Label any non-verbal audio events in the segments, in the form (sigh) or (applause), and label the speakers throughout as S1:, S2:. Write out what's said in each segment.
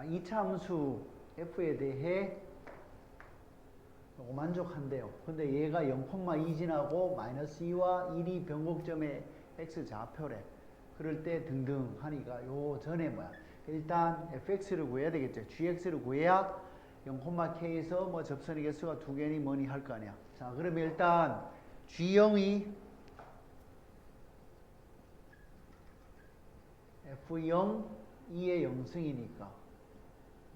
S1: 자, 이차함수 f에 대해 요거 만족한대요. 근데 얘가 0,2 지나고 마이너스 2와 1이 변곡점의 x 좌표래. 그럴 때 등등 하니까 요 전에 뭐야. 일단 fx를 구해야 되겠죠. gx를 구해야 0,k에서 뭐 접선의 개수가 두 개니 뭐니 할 거 아니야. 자, 그러면 일단 g0이 f0 2의 0승이니까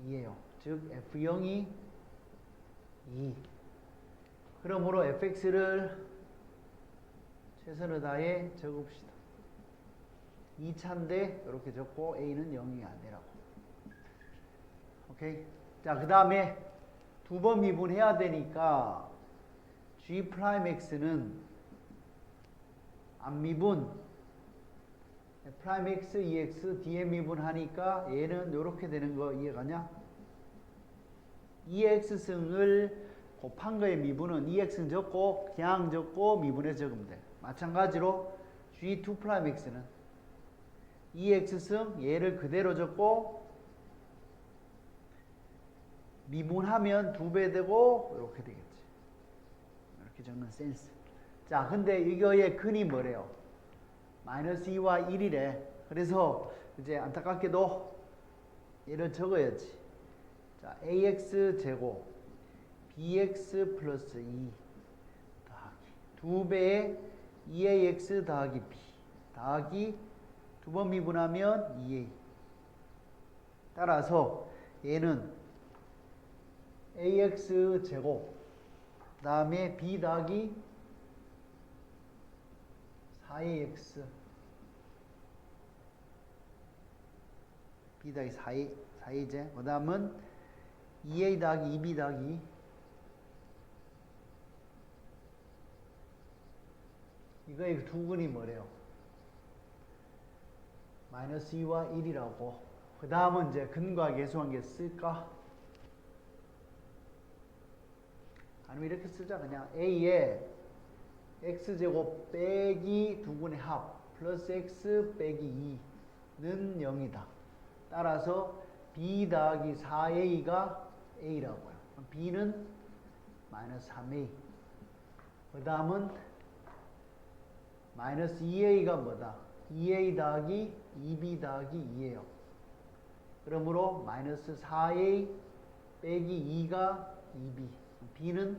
S1: 2예요. 즉 f0이 2. 그러므로 fx를 최선을 다해 적읍시다. 2차인데 이렇게 적고 a는 0이 아니라고. 오케이. 자, 그 다음에 두 번 미분해야 되니까 g 프라임 x는 안 미분 프라임 x, 2x, d에 미분하니까 얘는 이렇게 되는 거 이해가냐? 2x승을 곱한 거의 미분은 2x는 적고 그냥 적고 미분해 적으면 돼. 마찬가지로 g2 프라임 x는 2x승 얘를 그대로 적고 미분하면 두 배 되고 이렇게 되겠지. 이렇게 적는 센스. 자, 근데 이거의 근이 뭐래요? 마이너스 2와 1이래. 그래서 이제 안타깝게도 얘를 적어야지. 자, ax 제곱 bx 플러스 2 더하기 두 배의 2ax 더하기 b 더하기 두 번 미분하면 2a 따라서 얘는 ax 제곱 다음에 b 더하기 4ax b 더하기 4a 4a제. 그 다음은 2a 더하기 2b 더하기. 이거의 두 근이 뭐래요? 마이너스 2와 1이라고. 그 다음은 이제 근과 계수관계 쓸까? 아니면 이렇게 쓰자. 그냥 a에 x제곱 빼기 두 분의 합 플러스 x 빼기 2는 0이다. 따라서 b 더하기 4a가 a라고요. b는 마이너스 3a. 그 다음은 마이너스 2a가 뭐다? 2a 더하기 2b 더하기 2예요. 그러므로 마이너스 4a 빼기 2가 2b. b는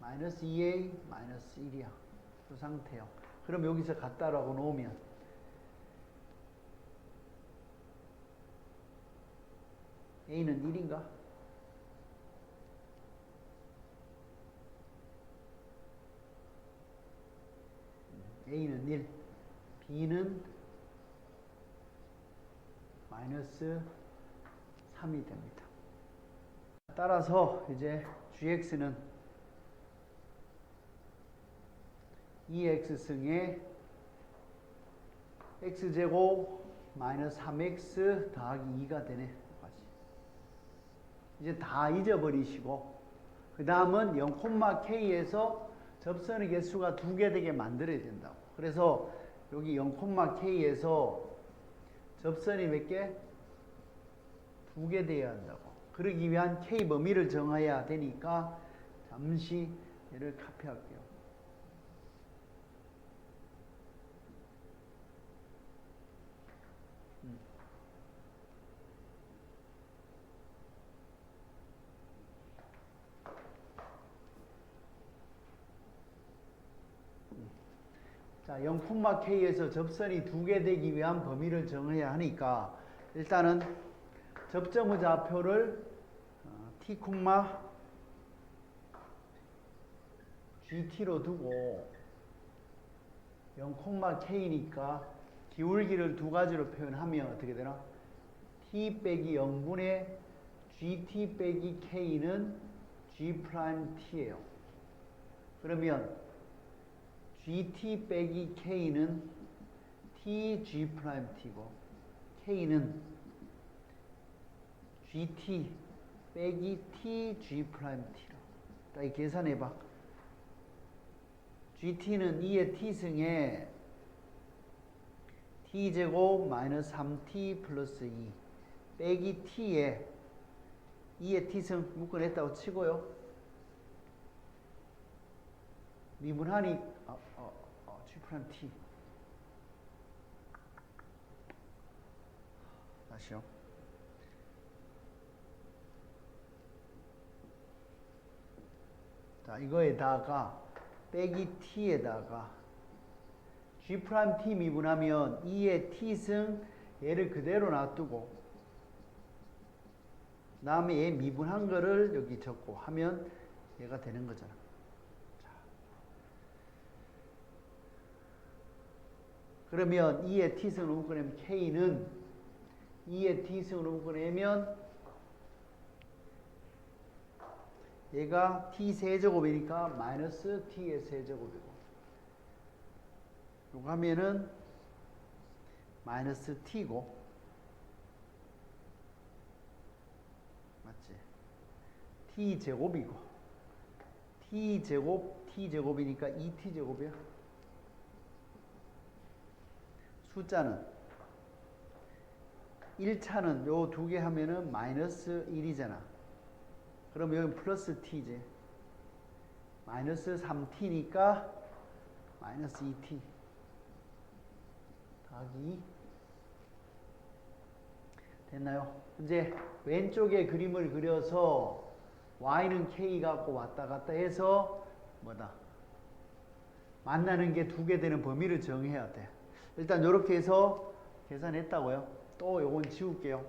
S1: 마이너스 2a 마이너스 1이야. 그 상태요. 그럼 여기서 같다라고 놓으면 a는 1인가? a는 1, b는 마이너스 3이 됩니다. 따라서 이제 gx는 2x승에 x제곱 마이너스 3x 더하기 2가 되네. 이제 다 잊어버리시고 그 다음은 0,k에서 접선의 개수가 두 개 되게 만들어야 된다고. 그래서 여기 0,k에서 접선이 몇 개? 두 개 돼야 한다고. 그러기 위한 K 범위를 정해야 되니까 잠시 얘를 카피할게요. 음. 자, 0,k에서 접선이 두 개 되기 위한 범위를 정해야 하니까 일단은 접점의 좌표를 어, t, gt로 두고 0,k니까 기울기를 두 가지로 표현하면 어떻게 되나? t 빼기 0분의 gt 빼기 k는 g 프라임 t예요. 그러면 gt 빼기 k는 t g 프라임 t고 k는 gt 빼기 t g 프라임 t로. 자, 이 계산해 봐. gt는 2의 t승에 t제곱 마이너스 3t 플러스 2 빼기 t에 2의 t승 묶어냈다고 치고요. 미분하니 프라임 t 다시요. 자, 이거에다가 빼기 t에다가 g 프라임 t 미분하면 2의 t승 얘를 그대로 놔두고 다음에 얘 미분한 거를 여기 적고 하면 얘가 되는 거잖아. 자. 그러면 2의 t승으로 묶어내면 k는 2의 t승으로 묶어내면 얘가 t 세제곱이니까 마이너스 t의 세제곱이고 요거 하면은 마이너스 t고 맞지? t 제곱이고 t 제곱 t 제곱이니까 2t 제곱이야. 숫자는 1차는 요 두 개 하면은 마이너스 1이잖아. 그럼 여기 플러스 t지. 마이너스 3t니까 마이너스 2t 더하기 2 됐나요? 이제 왼쪽에 그림을 그려서 y는 k 갖고 왔다 갔다 해서 뭐다? 만나는 게 두 개 되는 범위를 정해야 돼. 일단 이렇게 해서 계산했다고요. 또 요건 지울게요.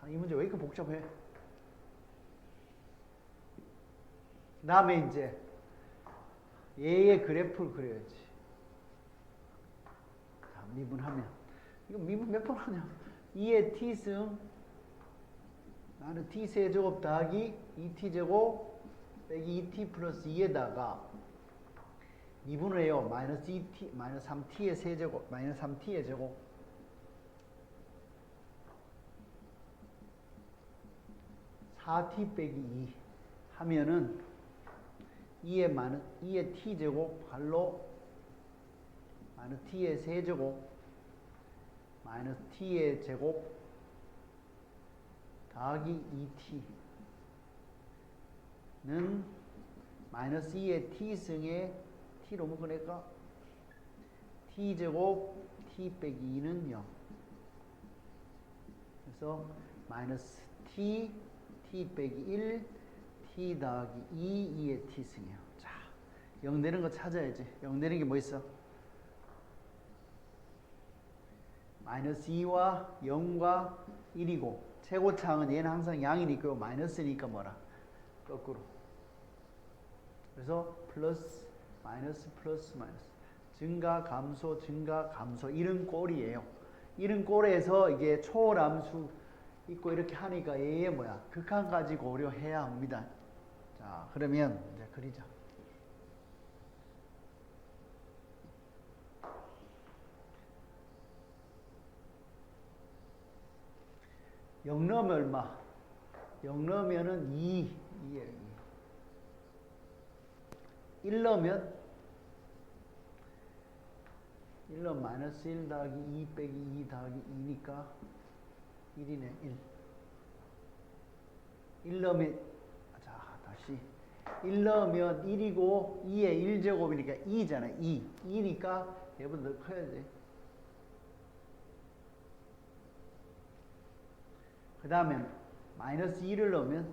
S1: 자, 이 문제 왜 이렇게 복잡해? 그 다음에 이제 얘의 그래프를 그려야지. 자, 미분하면. 이거 미분 몇 번 하냐? 2의 t승 나는 t 세제곱 더하기 2t제곱 빼기 2t 플러스 2에다가 미분을 해요. 마이너스 2t, 마이너스 3t의 세제곱, 마이너스 3t의 제곱. 사 t 빼기 2 하면은 2의 마이너 2의 t 제곱 발로 마이너스 t의 세제곱 마이너스 t의 제곱 더하기 2t는 마이너스 2의 t승에 t로 묶어낼까? t제곱 t 빼기 2는 0 그래서 마이너스 t t 빼기 1 t 더하기 2 2의 t승이에요 자, 0 되는 거 찾아야지 0 되는 게 뭐 있어? 마이너스 2와 0과 1이고 최고차항은 얘는 항상 양이니까 마이너스니까 뭐라 거꾸로 그래서 플러스 마이너스 플러스 마이너스. 증가 감소 증가 감소. 이런 꼴이에요. 이런 꼴에서 이게 초람수 있고 이렇게 하니까 얘의 뭐야? 극한까지 고려해야 합니다. 자 그러면 이제 그리자. 영 넣으면 얼마? 영 넣으면은 2, 2예요, 2. 1 넣으면 1 넣으면 마이너스 1 더하기 2 빼기 2 더하기 2니까 1이네, 1. 1 넣으면, 자, 다시. 1 넣으면 1이고 2의 1제곱이니까 2잖아, 2. 2니까 얘보다 더 커야 돼. 그 다음에 마이너스 2를 넣으면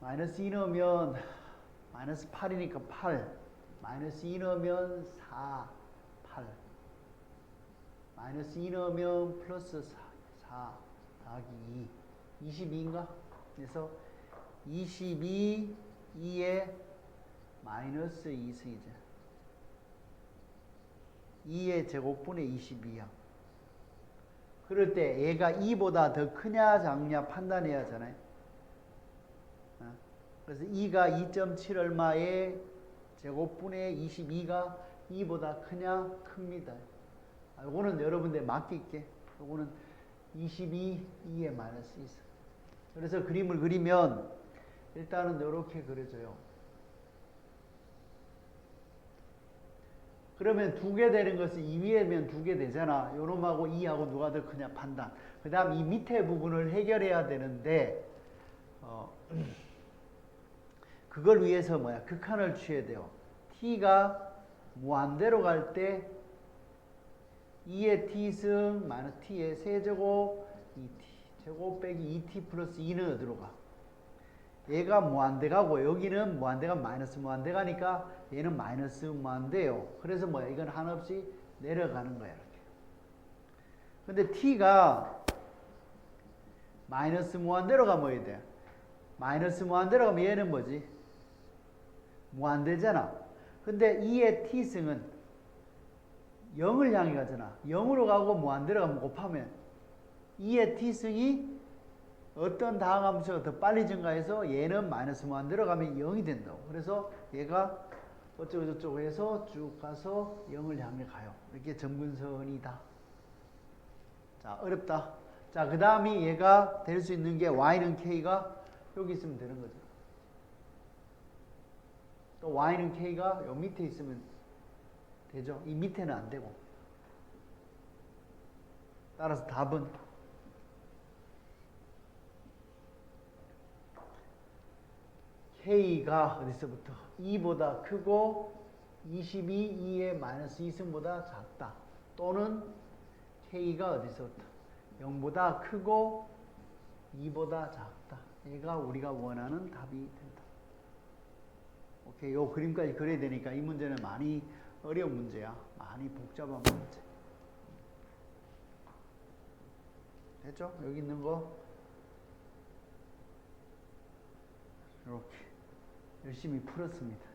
S1: 마이너스 2 넣으면 마이너스 8이니까 8 마이너스 2 넣으면 4 8 마이너스 2 넣으면 플러스 4, 4 더하기 2 22인가? 그래서 22 2에 마이너스 2승이죠 2의 제곱분의 22야. 그럴 때 얘가 2보다 더 크냐 작냐 판단해야 하잖아요. 어? 그래서 2가 2.7 얼마에 제곱분의 22가 2보다 크냐 큽니다. 이거는 여러분들 맡길게. 이거는 22, 2에 마이너스 있어. 그래서 그림을 그리면 일단은 이렇게 그려져요. 그러면 두 개 되는 것은 2 위에면 두 개 되잖아. 요놈하고 2하고 누가 더 크냐 판단. 그 다음 이 밑에 부분을 해결해야 되는데, 어, (clears throat) 그걸 위해서 뭐야? 극한을 취해야 돼요. t가 무한대로 갈 때 2의 t승 마이너스 t의 세제곱 2t 제곱 빼기 2t 플러스 2는 어디로 가? 얘가 무한대 가고 여기는 무한대가 마이너스 무한대 가니까 얘는 마이너스 무한대요. 그래서 뭐야? 이건 한없이 내려가는 거야. 이렇게. 근데 t가 마이너스 무한대로 가면 뭐야 돼? 마이너스 무한대로 가면 얘는 뭐지? 무한대잖아. 근데 2의 t승은 0을 향해 가잖아. 0으로 가고 무한대로 가면 곱하면 2의 t승이 어떤 다항 함수가 더 빨리 증가해서 얘는 마이너스 무한대로 가면 0이 된다고. 그래서 얘가 어쩌고 저쩌고 해서 쭉 가서 0을 향해 가요. 이렇게 점근선이다. 자, 어렵다. 자, 그 다음이 얘가 될 수 있는 게 y는 k가 여기 있으면 되는 거죠. 또 y는 k가 요 밑에 있으면 되죠. 이 밑에는 안 되고. 따라서 답은 k가 어디서부터 2보다 크고 22, 2의 마이너스 2승보다 작다. 또는 k가 어디서부터 0보다 크고 2보다 작다. 얘가 우리가 원하는 답이 된다. 오케이, 요 그림까지 그려야 되니까 이 문제는 많이 어려운 문제야. 많이 복잡한 문제. 됐죠? 여기 있는 거 이렇게 열심히 풀었습니다.